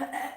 Ha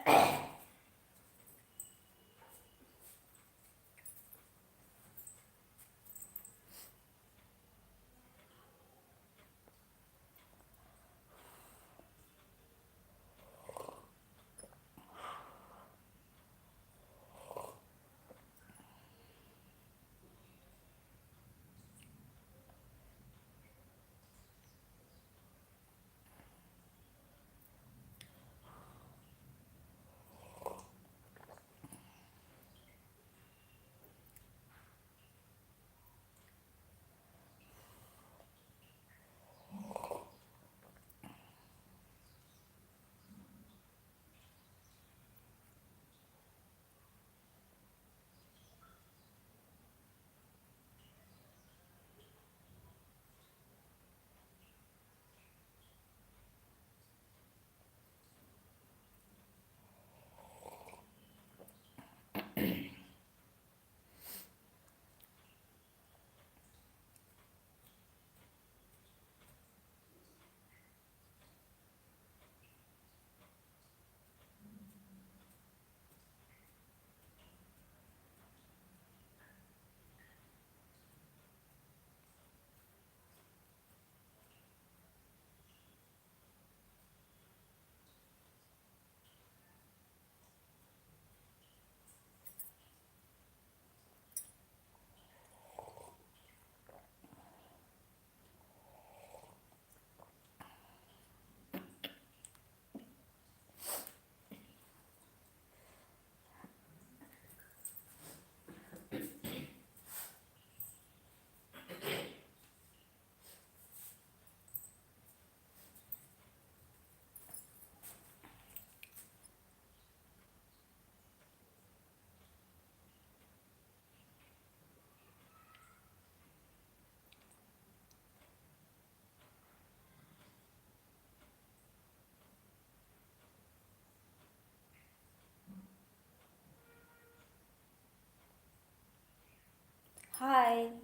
hi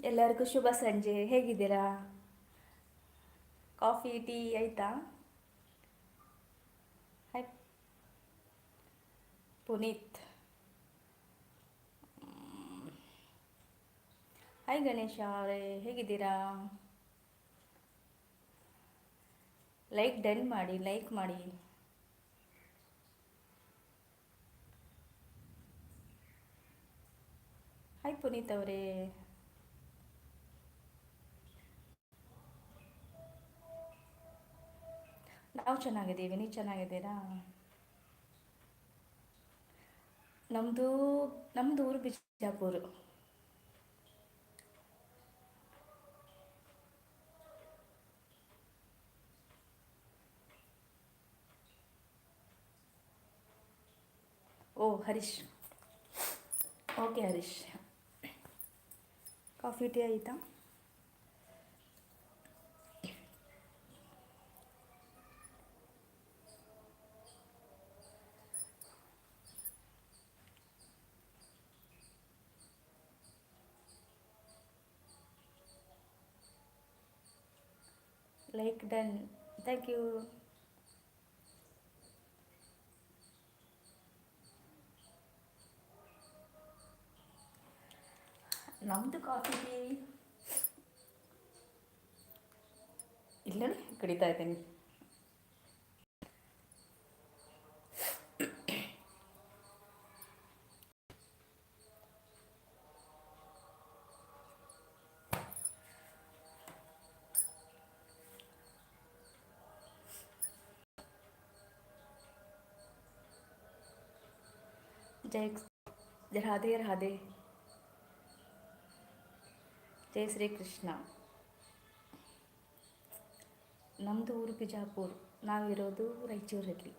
ಎಲ್ಲರಿಗೂ ಶುಭ ಸಂಜೆ. ಹೇಗಿದ್ದೀರಾ? ಕಾಫಿ, ಟೀ ಆಯಿತಾ? ಹಾಯ್ ಪುನೀತ್. ಹಾಯ್ ಗಣೇಶ ಅವರೇ, ಹೇಗಿದ್ದೀರಾ? ಲೈಕ್ ಡನ್ ಮಾಡಿ ಲೈಕ್ ಮಾಡಿ. ಹಾಯ್ ಪುನೀತ್ ಅವರೇ. ನಾವು ಚೆನ್ನಾಗಿದ್ದೀವಿ, ನೀವು ಚೆನ್ನಾಗಿದ್ದೀರಾ? ನಮ್ಮದು ನಮ್ಮದು ಊರು ಬಿಜಾಪುರ. ಓ, Harish. Okay, Harish. Coffee tea ಆಯಿತಾ ಲೈಕ್ ಡನ್ ಥ್ಯಾಂಕ್ ಯು ನಮ್ಮದು ಕಾಫಿ ಟೀ ಇಲ್ಲ ಕುಡಿತಾ ಇದ್ದೀನಿ ಜೈ ರಾಧೆ ರಾಧೆ ಶ್ರೀ ಕೃಷ್ಣ. ನಮ್ಮದು ಊರು ಬಿಜಾಪುರ್. ನಾವಿರೋದು ರಾಯಚೂರಲ್ಲಿ.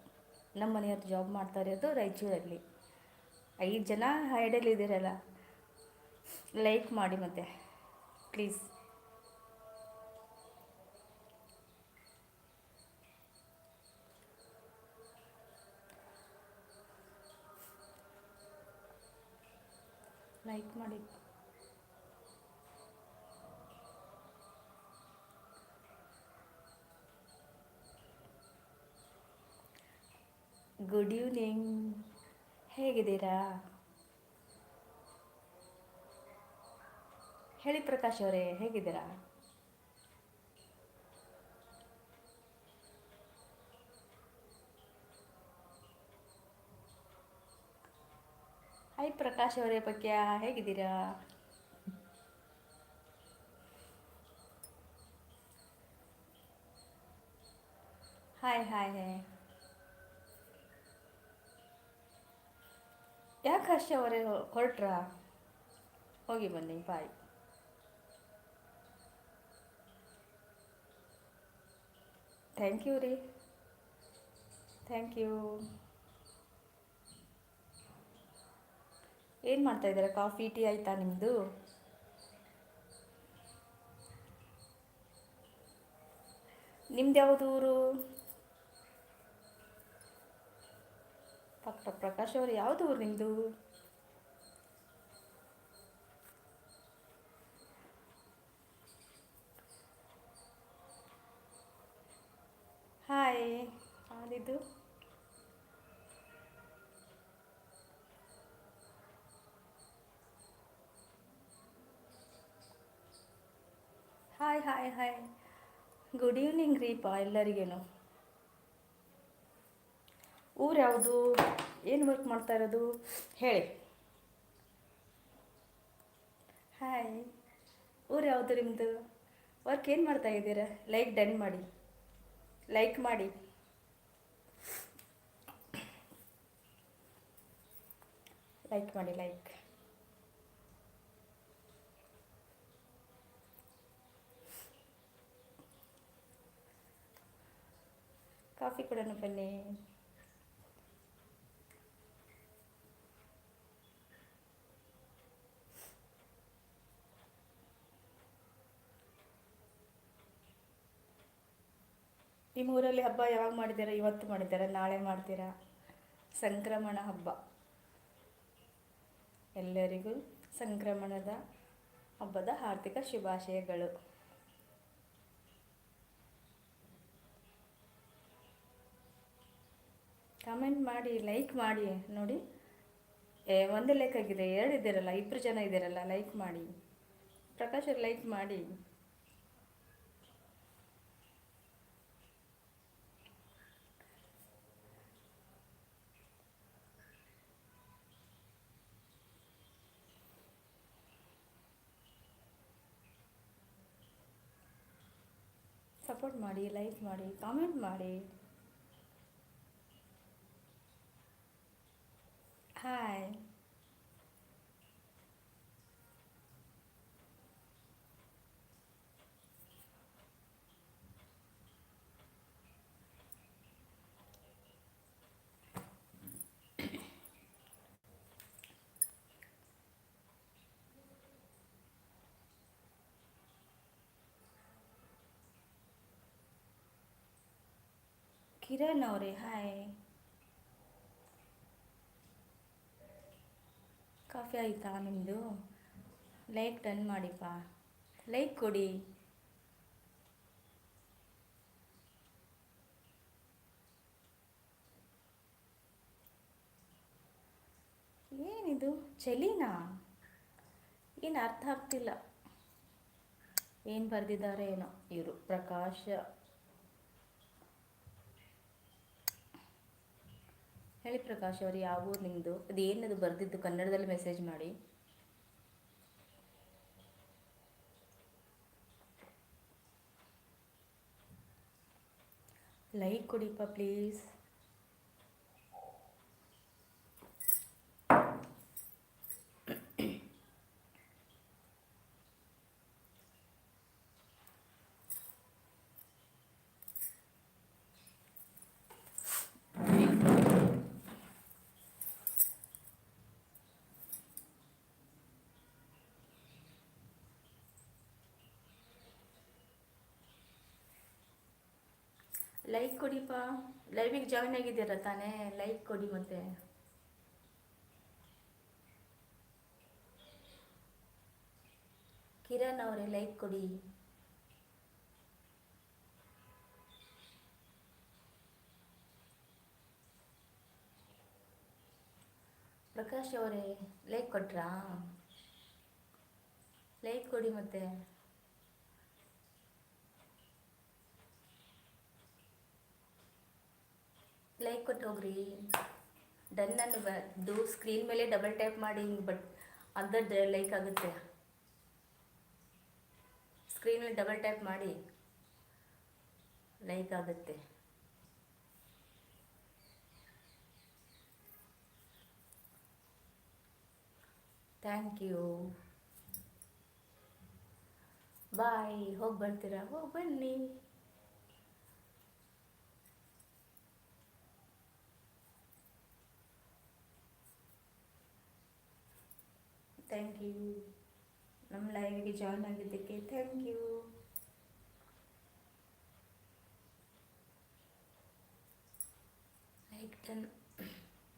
ನಮ್ಮ ಮನೆಯವ್ರು ಜಾಬ್ ಮಾಡ್ತಾ ಇರೋದು ರಾಯಚೂರಲ್ಲಿ. ಐದು ಜನ ಹೈಡಲ್ಲಿ ಇದ್ದೀರಲ್ಲ ಲೈಕ್ ಮಾಡಿ ಮತ್ತೆ ಪ್ಲೀಸ್ ಲೈಕ್ ಮಾಡಿ. ಗುಡ್ ಈವ್ನಿಂಗ್ ಹೇಗಿದ್ದೀರಾ? ಹೇಳಿ ಪ್ರಕಾಶ್ ಅವರೇ, ಹೇಗಿದ್ದೀರಾ? ಹಾಯ್ ಪ್ರಕಾಶ್ ಅವರೇ, ಪಕ್ಯ, ಹೇಗಿದ್ದೀರಾ? ಹಾಯ್ ಹಾಯ್ ಹಾಯ್ ಯಾಕೆ ಹರ್ಷ ಅವರೇ ಹೊರಟ್ರಾ? ಹೋಗಿ ಬನ್ನಿ ಬಾಯ್ ಥ್ಯಾಂಕ್ ಯು ರೀ. ಥ್ಯಾಂಕ್ ಯು ಏನು ಮಾಡ್ತಾ ಇದ್ದೀರಾ? ಕಾಫಿ, ಟೀ ಆಯಿತಾ ನಿಮ್ಮದು ನಿಮ್ದು? ಯಾವುದು ಊರು? ಡಾಕ್ಟರ್ ಪ್ರಕಾಶ್ ಅವರು, ಯಾವುದು ಊರು ನಿಮ್ಮದು hi ಯಾವ್ದಿದ್ದು hi hi hi good evening ರೀಪಾ ಎಲ್ಲರಿಗೇನು? ಯಾವುದು? ಏನು ವರ್ಕ್ ಮಾಡ್ತಾ ಇರೋದು? ಹೇಳಿ. ಹಾಯ್ ಊರು ಯಾವುದು ನಿಮ್ಮದು ವರ್ಕ್ ಏನು ಮಾಡ್ತಾ ಇದ್ದೀರಾ? ಲೈಕ್ ಡನ್ ಮಾಡಿ. ಲೈಕ್ ಮಾಡಿ. ಲೈಕ್ ಮಾಡಿ ಲೈಕ್ ಕಾಫಿ ಕೊಡೋಣ ಬನ್ನಿ. ನಿಮ್ಮ ಊರಲ್ಲಿ ಹಬ್ಬ ಯಾವಾಗ ಮಾಡಿದ್ದೀರಾ? ಇವತ್ತು ಮಾಡಿದ್ದೀರಾ? ನಾಳೆ ಮಾಡ್ತೀರಾ? ಸಂಕ್ರಮಣ ಹಬ್ಬ. ಎಲ್ಲರಿಗೂ ಸಂಕ್ರಮಣದ ಹಬ್ಬದ ಹಾರ್ದಿಕ ಶುಭಾಶಯಗಳು. ಕಮೆಂಟ್ ಮಾಡಿ, ಲೈಕ್ ಮಾಡಿ, ನೋಡಿ. ಏ, ಒಂದೇ ಲೈಕ್ ಆಗಿದೆ ಎರಡು ಇದ್ದೀರಲ್ಲ ಇಬ್ಬರು ಜನ ಇದ್ದೀರಲ್ಲ ಲೈಕ್ ಮಾಡಿ. ಪ್ರಕಾಶ್ ಲೈಕ್ ಮಾಡಿ. ಸಪೋರ್ಟ್ ಮಾಡಿ ಲೈಕ್ ಮಾಡಿ ಕಾಮೆಂಟ್ ಮಾಡಿ. ಹಾಯ್ ಕಿರಣ್ ಅವರೇ ಹಾಯ್ ಕಾಫಿ ಆಯಿತಾ ನಿಮ್ಮದು ಲೈಕ್ ಡನ್ ಮಾಡಿಪ್ಪ. ಲೈಕ್ ಕೊಡಿ. ಏನಿದು? ಚಳಿನಾ? ಏನು ಅರ್ಥ ಆಗ್ತಿಲ್ಲ. ಏನು ಬರೆದಿದ್ದಾರೆ ಏನೋ ಇವರು? ಪ್ರಕಾಶ. ಹೇಳಿ ಪ್ರಕಾಶ್ ಅವರು ಯಾವ ಊರು ನಿಮ್ಮದು ಅದು ಏನದು ಬರೆದಿದ್ದು? ಕನ್ನಡದಲ್ಲಿ ಮೆಸೇಜ್ ಮಾಡಿ. ಲೈಕ್ ಕೊಡಿಪ್ಪ ಪ್ಲೀಸ್ ಲೈಕ್ ಕೊಡಿಪ್ಪ. ಲೈವಿಗೆ ಜಾಯ್ನ್ ಆಗಿದ್ದೀರ ತಾನೇ? ಲೈಕ್ ಕೊಡಿ ಮತ್ತೆ. ಕಿರಣ್ ಅವರೇ, ಲೈಕ್ ಕೊಡಿ. ಪ್ರಕಾಶ್ ಅವರೇ, ಲೈಕ್ ಕೊಟ್ರಾ? ಲೈಕ್ ಕೊಡಿ ಮತ್ತೆ. ಲೈಕ್ ಕೊಟ್ಟು ಹೋಗ್ರಿ. ಡನ್ ಅನ್ನು ಬಂದು ಸ್ಕ್ರೀನ್ ಮೇಲೆ ಡಬಲ್ ಟ್ಯಾಪ್ ಮಾಡಿ ಬಟ್ ಅದರ ಲೈಕ್ ಆಗುತ್ತೆ. ಸ್ಕ್ರೀನ್ ಮೇಲೆ ಡಬಲ್ ಟ್ಯಾಪ್ ಮಾಡಿ ಲೈಕ್ ಆಗುತ್ತೆ. ಥ್ಯಾಂಕ್ ಯು ಬಾಯ್ ಹೋಗಿ ಬರ್ತೀರಾ? ಹೋಗಿ ಬನ್ನಿ. ಥ್ಯಾಂಕ್ ಯು ನಮ್ಮ ಲೈವ್ಗೆ ಜಾಯ್ನ್ ಆಗಿದ್ದಕ್ಕೆ thank you like done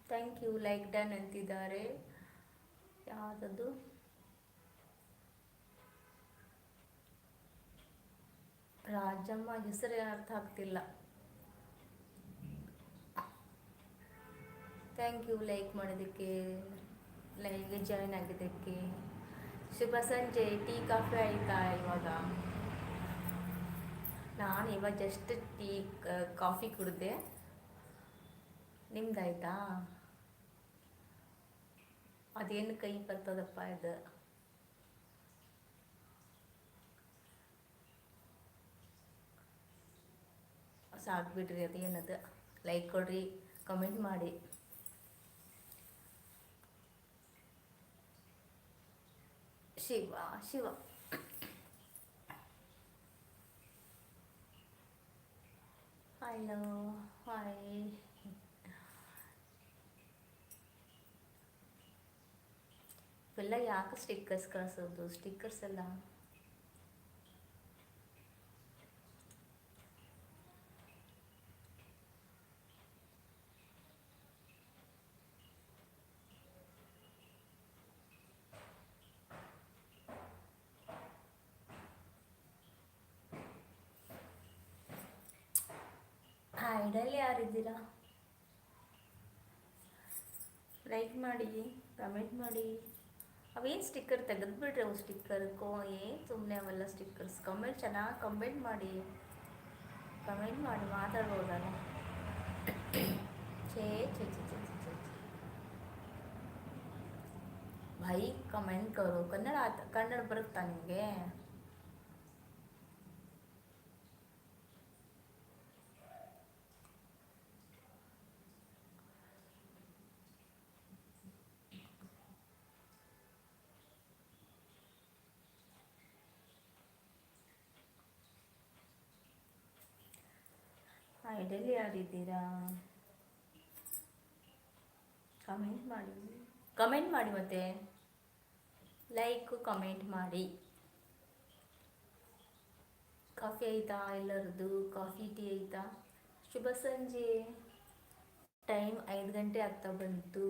thank you like done ಅಂತಿದ್ದಾರೆ. ಯಾವುದದು? ರಾಜಮ್ಮ ಹೆಸರು ಅರ್ಥ ಆಗ್ತಿಲ್ಲ. ಥ್ಯಾಂಕ್ ಯು ಲೈಕ್ ಮಾಡೋದಕ್ಕೆ ಜಾಯ್ನ್ ಆಗಿದ್ದಕ್ಕೆ ಶುಭ ಸಂಜೆ, ಟೀ, ಕಾಫಿ ಆಯಿತಾ ಇವಾಗ? ನಾನು ಇವಾಗ ಜಸ್ಟ್ ಟೀ ಕಾಫಿ ಕುಡಿದೆ. ನಿಮ್ದಾಯ್ತಾ? ಅದೇನು ಕೈ ಬರ್ತದಪ್ಪ ಇದು? ಸಾಕ್ಬಿಡ್ರಿ ಅದೇನದು? ಲೈಕ್ ಕೊಡ್ರಿ ಕಮೆಂಟ್ ಮಾಡಿ. ಶಿವ ಶಿವ ಹಲೋ ಹಾಯ್ ಇವೆಲ್ಲ ಯಾಕೆ ಸ್ಟಿಕ್ಕರ್ಸ್ ಕಳಿಸೋದು ಸ್ಟಿಕ್ಕರ್ಸ್ ಎಲ್ಲ ಹೈಡಲ್ಲಿ ಯಾರಿದ್ದೀರಾ? ಲೈಕ್ ಮಾಡಿ ಕಮೆಂಟ್ ಮಾಡಿ. ಅವೇನು ಸ್ಟಿಕ್ಕರ್ ತೆಗೆದುಬಿಡ್ರಿ ಅವು ಸ್ಟಿಕ್ಕರ್ ಏನು ಸುಮ್ಮನೆ ಅವೆಲ್ಲ ಸ್ಟಿಕ್ಕರ್ಸ್ ಕಮೆಂಟ್ ಚೆನ್ನಾಗಿ ಕಮೆಂಟ್ ಮಾಡಿ. ಕಮೆಂಟ್ ಮಾಡಿ ಮಾತಾಡ್ಬೋದಲ್ಲ? ಛೇ ಛೇ ಛೇ ಛೇ ಛೇ ಭೈ ಕಮೆಂಟ್ ಕರು. ಕನ್ನಡ ಕನ್ನಡ ಬರುತ್ತಾ ನಿಮಗೆ? ಐಡಲ್ಲಿ ಯಾರಿದ್ದೀರಾ ಕಮೆಂಟ್ ಮಾಡಿ. ಕಮೆಂಟ್ ಮಾಡಿ ಮತ್ತೆ. ಲೈಕ್ ಕಮೆಂಟ್ ಮಾಡಿ. ಕಾಫಿ ಆಯಿತಾ ಎಲ್ಲರದ್ದು? ಕಾಫಿ ಟೀ ಆಯಿತಾ? ಶುಭ ಸಂಜೆ. ಟೈಮ್ ಐದು ಗಂಟೆ ಆಗ್ತಾ ಬಂತು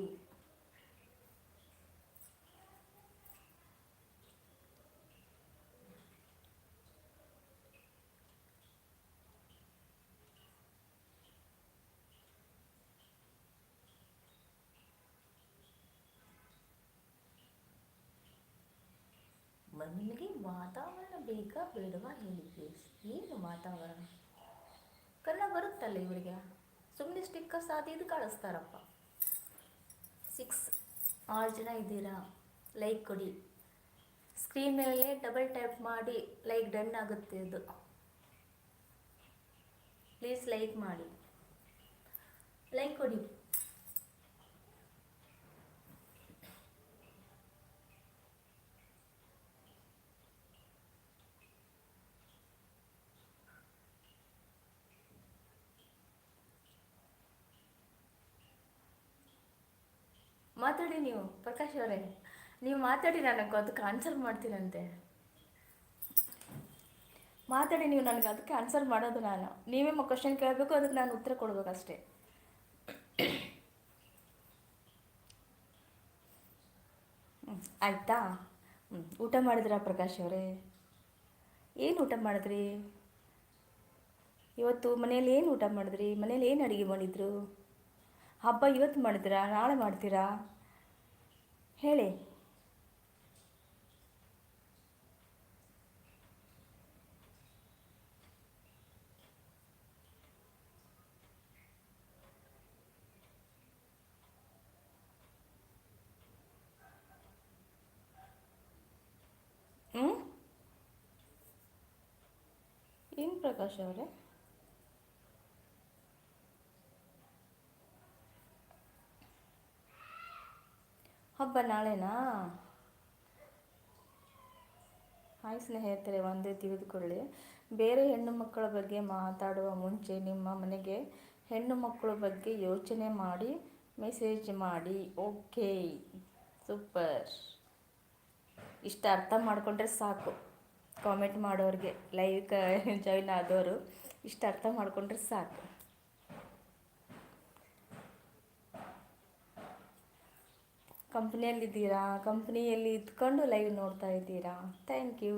ನಿಮಗೆ ವಾತಾವರಣ ಬೇಕಾ ಬೇಡವಾ ಹೇಳಿ ಪ್ಲೀಸ್ ಏನು ವಾತಾವರಣ ಕನ್ನಡ ಬರುತ್ತಲ್ಲ ಇವರಿಗೆ ಸುಮ್ಮನೆ ಸ್ಟಿಕ್ಕರ್ಸ್ ಅದು ಇದು ಕಳಿಸ್ತಾರಪ್ಪ ಸಿಕ್ಸ್. ಆರು ಜನ ಇದ್ದೀರಾ? ಲೈಕ್ ಕೊಡಿ. ಸ್ಕ್ರೀನ್ ಮೇಲೆ ಡಬಲ್ ಟೈಪ್ ಮಾಡಿ ಲೈಕ್ ಡನ್ ಆಗುತ್ತೆ ಅದು. ಪ್ಲೀಸ್ ಲೈಕ್ ಮಾಡಿ. ಲೈಕ್ ಕೊಡಿ. ಮಾತಾಡಿ ನೀವು, ಪ್ರಕಾಶ್ ಅವರೇ. ನೀವು ಮಾತಾಡಿ, ನನಗೆ ಅದಕ್ಕೆ ಆನ್ಸರ್ ಮಾಡ್ತೀನಂತೆ ಮಾತಾಡಿ, ನೀವು ನನಗೆ ಅದಕ್ಕೆ ಆನ್ಸರ್ ಮಾಡೋದು ನಾನು. ನೀವೇ ಕ್ವಶನ್ ಕೇಳಬೇಕು, ಅದಕ್ಕೆ ನಾನು ಉತ್ತರ ಕೊಡ್ಬೇಕಷ್ಟೇ. ಆಯ್ತಾ? ಹ್ಞೂ ಊಟ ಮಾಡಿದ್ರಾ ಪ್ರಕಾಶ್ ಅವರೇ? ಏನು ಊಟ ಮಾಡಿದ್ರಿ? ಇವತ್ತು ಮನೇಲಿ ಏನು ಊಟ ಮಾಡಿದ್ರಿ? ಮನೇಲಿ ಏನು ಅಡುಗೆ ಮಾಡಿದ್ರು? ಹಬ್ಬ ಇವತ್ತು ಮಾಡಿದ್ರಾ? ನಾಳೆ ಮಾಡ್ತೀರಾ? ಹೇಳಿ. ಹ್ಞೂ ಏನು ಪ್ರಕಾಶ್ ಅವರೇ? ಹಬ್ಬ ನಾಳೆನಾ? ಹಾಯ್ ಸ್ನೇಹಿತರೆ, ಒಂದೇ ತಿಳಿದುಕೊಳ್ಳಿ. ಬೇರೆ ಹೆಣ್ಣು ಮಕ್ಕಳ ಬಗ್ಗೆ ಮಾತಾಡುವ ಮುಂಚೆ ನಿಮ್ಮ ಮನೆಗೆ ಹೆಣ್ಣು ಮಕ್ಕಳ ಬಗ್ಗೆ ಯೋಚನೆ ಮಾಡಿ, ಮೆಸೇಜ್ ಮಾಡಿ. Okay, super. ಇಷ್ಟ ಅರ್ಥ ಮಾಡಿಕೊಂಡ್ರೆ ಸಾಕು. ಕಾಮೆಂಟ್ ಮಾಡೋರಿಗೆ ಲೈವ್ ಜಾಯಿನ್ ಆದವರು ಇಷ್ಟ ಅರ್ಥ ಮಾಡಿಕೊಂಡ್ರೆ ಸಾಕು. ಕಂಪ್ನಿಯಲ್ಲಿದ್ದೀರಾ? ಕಂಪ್ನಿಯಲ್ಲಿ ಇದ್ಕೊಂಡು ಲೈವ್ ನೋಡ್ತಾ ಇದ್ದೀರಾ? ಥ್ಯಾಂಕ್ ಯು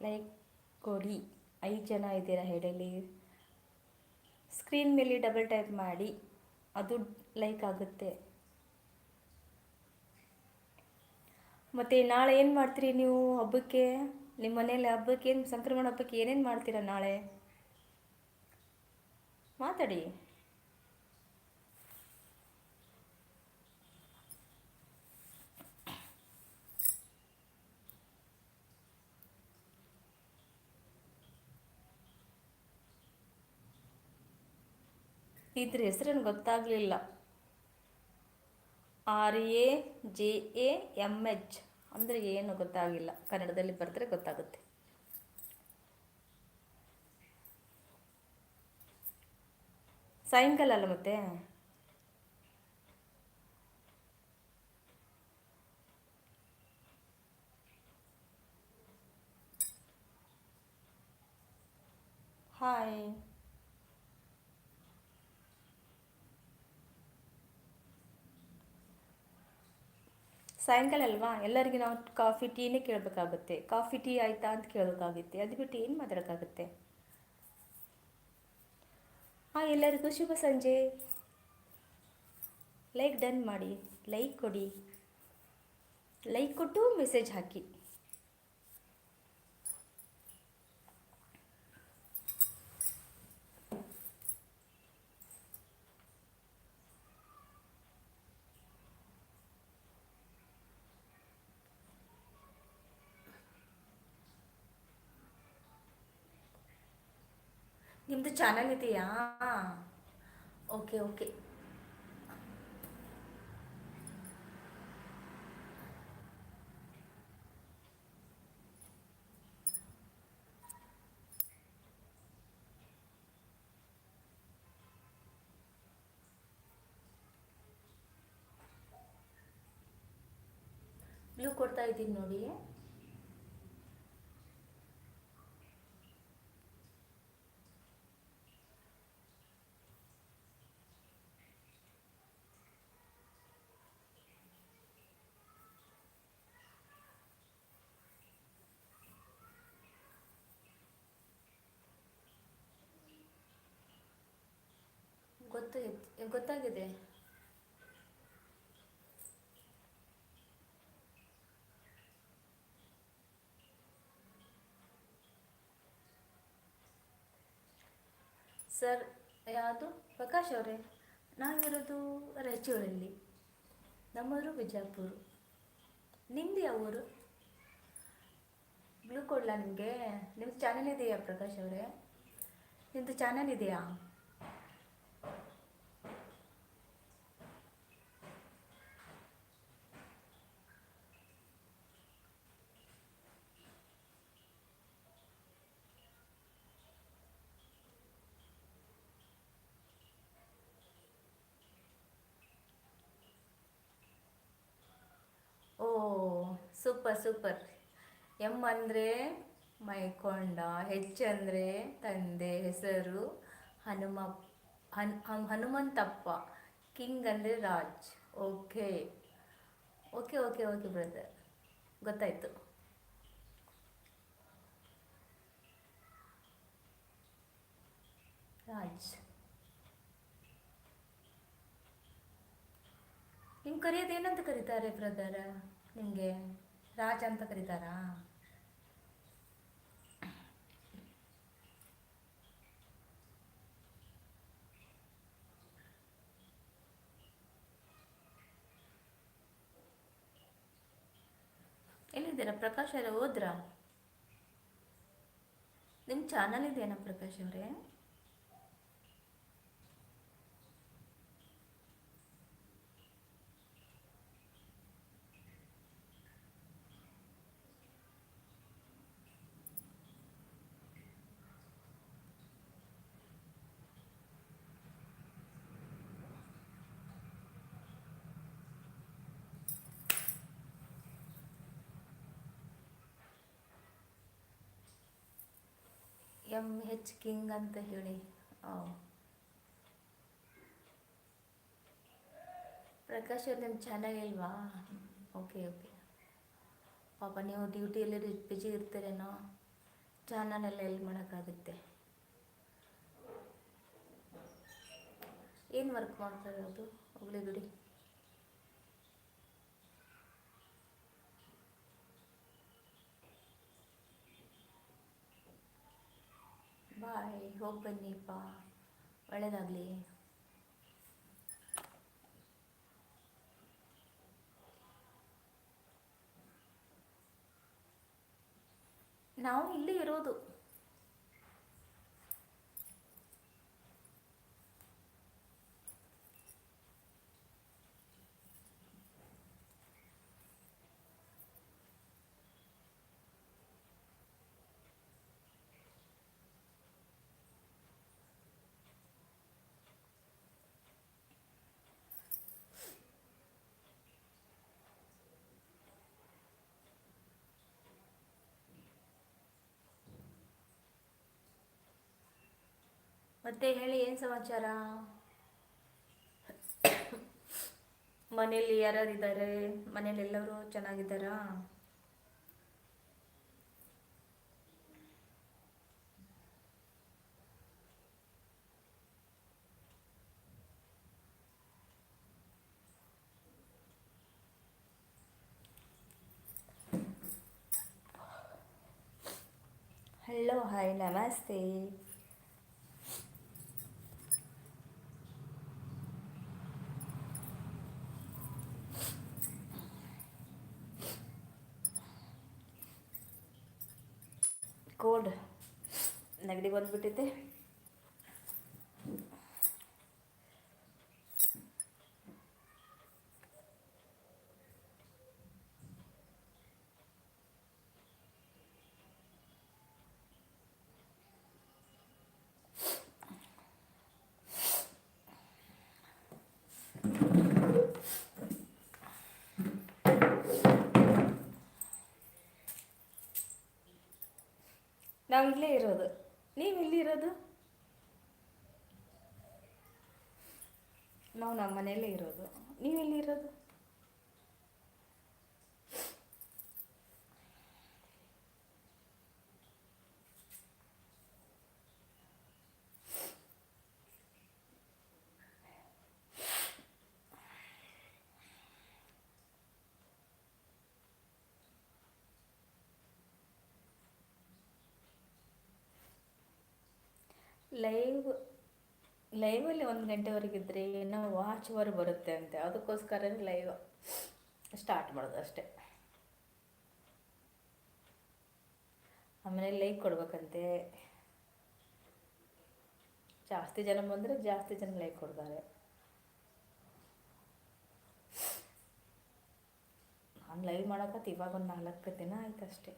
ಲೈಕ್ ಕೊಡಿ. ಐದು ಜನ ಇದ್ದೀರಾ ಹೇಳಲಿ ಸ್ಕ್ರೀನ್ ಮೇಲೆ ಡಬಲ್ ಟೈಪ್ ಮಾಡಿ. ಅದು ಲೈಕ್ ಆಗುತ್ತೆ. ಮತ್ತು ನಾಳೆ ಏನು ಮಾಡ್ತೀರಿ ನೀವು ಹಬ್ಬಕ್ಕೆ? ನಿಮ್ಮ ಮನೇಲಿ ಹಬ್ಬಕ್ಕೆ ಏನು ಸಂಕ್ರಮಣ ಹಬ್ಬಕ್ಕೆ ಏನೇನು ಮಾಡ್ತೀರಾ ನಾಳೆ? ಮಾತಾಡಿ. ಇದ್ರ ಹೆಸರೇನು ಗೊತ್ತಾಗಲಿಲ್ಲ. R A J A M H ಅಂದರೆ ಏನು ಗೊತ್ತಾಗಿಲ್ಲ. ಕನ್ನಡದಲ್ಲಿ ಬರೆದ್ರೆ ಗೊತ್ತಾಗುತ್ತೆ. ಸಾಯಂಕಾಲ ಅಲ್ಲ ಮತ್ತೆ? ಹಾಯ್ ಸಾಯಂಕಾಲ ಅಲ್ವಾ ಎಲ್ಲರಿಗೆ ನಾವು ಕಾಫಿ ಟೀನೇ ಕೇಳಬೇಕಾಗುತ್ತೆ. ಕಾಫಿ ಟೀ ಆಯಿತಾ ಅಂತ ಕೇಳಬೇಕಾಗುತ್ತೆ. ಅದು ಬಿಟ್ಟು ಏನು ಮಾತಾಡೋಕ್ಕಾಗುತ್ತೆ? ಹಾಂ, ಎಲ್ಲರಿಗೂ ಶುಭ ಸಂಜೆ. ಲೈಕ್ ಡನ್ ಮಾಡಿ. ಲೈಕ್ ಕೊಡಿ. ಲೈಕ್ ಕೊಟ್ಟು ಮೆಸೇಜ್ ಹಾಕಿ ನಿಮ್ಮದು ಚಾನಲ್ ಇದೆಯಾ ಓಕೆ ಓಕೆ ಬ್ಲೂ ಕೊಡ್ತಾ ಇದ್ದೀನಿ ನೋಡಿ ಗೊತ್ತಾಗಿದೆ ಗೊತ್ತಾಗಿದೆ. ಸರ್, ಯಾವುದು? ಪ್ರಕಾಶ್ ಅವರೇ. ನಾವಿರೋದು ರಾಯಚೂರಲ್ಲಿ. ನಮ್ಮೂರು ಬಿಜಾಪುರ. ನಿಮ್ಮದು ಯಾವ ಊರು? ಬ್ಲೂ ಕೊಡಲ ನಿಮಗೆ? ನಿಮ್ದು ಚಾನಲ್ ಇದೆಯಾ ಪ್ರಕಾಶ್ ಅವರೇ? ನಿಮ್ಮದು ಚಾನಲ್ ಇದೆಯಾ? Super super. ಎಂ ಅಂದರೆ ಮೈಕೊಂಡ, ಹೆಚ್ ಅಂದರೆ ತಂದೆ, ಹೆಸರು ಹನುಮ, ಹನ್ ಹನುಮಂತಪ್ಪ, ಕಿಂಗ್ ಅಂದರೆ Raj. Okay. Okay okay okay, brother. ಗೊತ್ತಾಯಿತು. ರಾಜ್. ನಿಮ್ಗೆ ಕರೆಯೋದು ಏನಂತ ಕರೀತಾರೆ ಬ್ರದರ್ ನಿಮಗೆ? ರಾಜ ಅಂತ ಕರೀತಾರ? ಎಲ್ಲಿದ್ದೀರಾ ಪ್ರಕಾಶ್ ಅವರೇ ಹೋದ್ರಾ? ನಿಮ್ಮ ಚಾನಲ್ ಇದೆಯಾ ಪ್ರಕಾಶ್ ಅವರೇ? ಎಂ ಹೆಚ್ ಕಿಂಗ್ ಅಂತ ಹೇಳಿ. ಪ್ರಕಾಶ್ ಅವ್ರು ನಿಮ್ಮ ಚಾನಲ್ ಇಲ್ವಾ? ಓಕೆ ಓಕೆ ಪಾಪ ನೀವು ಡ್ಯೂಟಿಯಲ್ಲಿ ಬಿಜಿ ಇರ್ತೀರೇನೋ? ಚಾನಲೆಲ್ಲ ಎಲ್ಲಿ ಮಾಡೋಕ್ಕಾಗುತ್ತೆ. ಏನು ವರ್ಕ್ ಮಾಡ್ತಾ ಇರೋದು? ಹೋಗ್ಲಿ ಬಿಡಿ. ಬಾಯ್ ಹೋಗಿ ಬನ್ನಿಪ್ಪ ಒಳ್ಳೇದಾಗಲಿ. ನಾವು ಇಲ್ಲಿ ಇರೋದು. ಮತ್ತೆ ಹೇಳಿ ಏನು ಸಮಾಚಾರ? ಮನೆಯಲ್ಲಿ ಯಾರ್ಯಾರು ಇದ್ದಾರೆ ಮನೇಲಿ ಎಲ್ಲರೂ ಚೆನ್ನಾಗಿದ್ದಾರಾ? ಹಲೋ ಹಾಯ್ ನಮಸ್ತೆ. ನೆಗಡಿ ಬಂದುಬಿಟ್ಟೈತೆ ನಾವು ಇಲ್ಲೇ ಇರೋದು. ನೀವು ಇಲ್ಲಿ ಇರೋದು ನಾವು ನಮ್ಮ ಮನೆಯಲ್ಲೇ ಇರೋದು. ನೀವು ಎಲ್ಲಿ ಲೈವ್, ಲೈವಲ್ಲಿ ಒಂದು ಗಂಟೆವರೆಗಿದ್ರೆ ಏನೋ ವಾಚ್ ವರ್ ಬರುತ್ತೆ ಅಂತೆ. ಅದಕ್ಕೋಸ್ಕರ ಲೈವ್ ಸ್ಟಾರ್ಟ್ ಮಾಡೋದು ಅಷ್ಟೇ. ಆಮೇಲೆ ಲೈಕ್ ಕೊಡ್ಬೇಕಂತೆ. ಜಾಸ್ತಿ ಜನ ಬಂದರೆ ಜಾಸ್ತಿ ಜನ ಲೈಕ್ ಕೊಡ್ತಾರೆ. ನಾನು ಲೈವ್ ಮಾಡೋಕತ್ತು ಇವಾಗ ಒಂದು ನಾಲ್ಕು ದಿನ ಆಯ್ತು ಅಷ್ಟೇ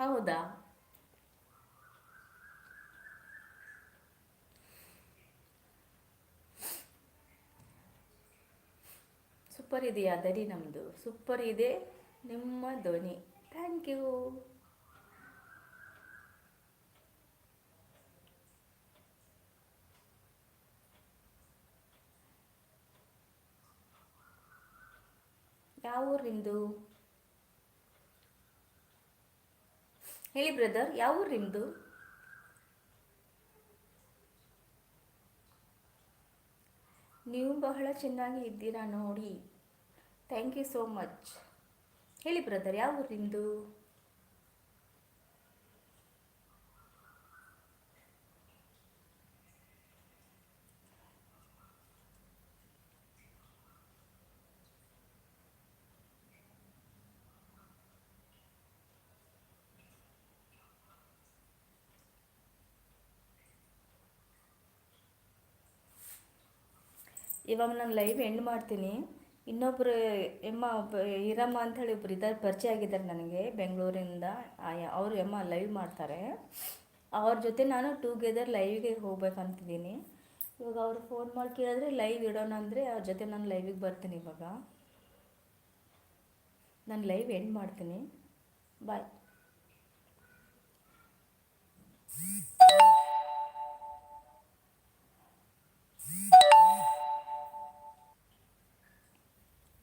ಹೌದಾ? ಸೂಪರ್ ಇದೆಯಾ ದರಿ ನಮ್ಮದು ಸೂಪರ್ ಇದೆ. ನಿಮ್ಮ ಧ್ವನಿ. ಥ್ಯಾಂಕ್ ಯು ಯಾವ ಊರು ನಿಮ್ಮದು ಹೇಳಿ ಬ್ರದರ್ ಯಾವ ಊರು ನಿಮ್ಮದು ನೀವು ಬಹಳ ಚೆನ್ನಾಗಿ ಇದ್ದೀರಾ ನೋಡಿ. ಥ್ಯಾಂಕ್ ಯು ಸೋ ಮಚ್ ಹೇಳಿ ಬ್ರದರ್ ಯಾವ ಊರು ನಿಮ್ಮದು ಇವಾಗ ನಾನು ಲೈವ್ ಎಂಡ್ ಮಾಡ್ತೀನಿ. ಇನ್ನೊಬ್ಬರು ಎಮ್ಮ ಇರಮ್ಮ ಅಂಥೇಳಿ ಒಬ್ಬರು ಇದ್ದಾರೆ, ಪರಿಚಯ ಆಗಿದ್ದಾರೆ ನನಗೆ ಬೆಂಗಳೂರಿಂದ. ಅವರು ಎಮ್ಮ ಲೈವ್ ಮಾಡ್ತಾರೆ. ಅವ್ರ ಜೊತೆ ನಾನು ಟುಗೆದರ್ ಲೈವ್ಗೆ ಹೋಗ್ಬೇಕಂತಿದ್ದೀನಿ. ಇವಾಗ ಅವ್ರು ಫೋನ್ ಮಾಡಿ ಕೇಳಿದ್ರೆ ಲೈವ್ ಇಡೋಣ ಅಂದರೆ ಅವ್ರ ಜೊತೆ ನಾನು ಲೈವಿಗೆ ಬರ್ತೀನಿ ಇವಾಗ. ನಾನು ಲೈವ್ ಎಂಡ್ ಮಾಡ್ತೀನಿ. ಬಾಯ್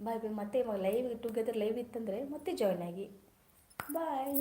ಬಾಯ್ ಬಾಯ್ ಮತ್ತೆ ಇವಾಗ ಲೈವ್ ಟುಗೆದರ್ ಲೈವ್ ಇತ್ತಂದರೆ ಮತ್ತೆ ಜಾಯ್ನ್ ಆಗಿ. ಬಾಯ್